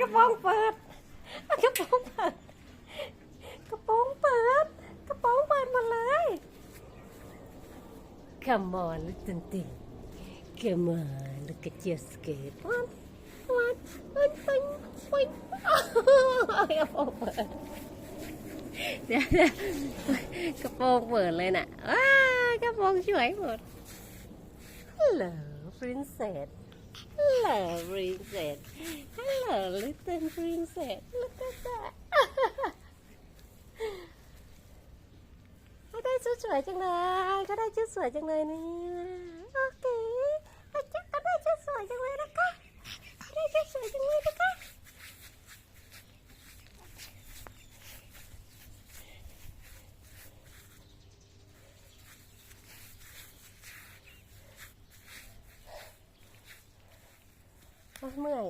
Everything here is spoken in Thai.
กระโปรงเปิดกระโปรงเปิดกระโปรงเปิดกระโปรงเปิดหมดเลย Come on little thing Come on look at your skirt one one one one one กระโปรงเปิดเดี๋ยวกระโปรงเปิดเลยน่ะว้ากระโปรงสวยหมด Hello princess Hello princess little princess Look at that เขาได้ชุดสวยจังเลยเขาได้ชุดสวยจังเลยนี่โอเคเขาจะเขาได้ชุดสวยจังเลยนะคะเขาได้ชุดสวยจังเลยนะคะโอ๊ยเมื่อย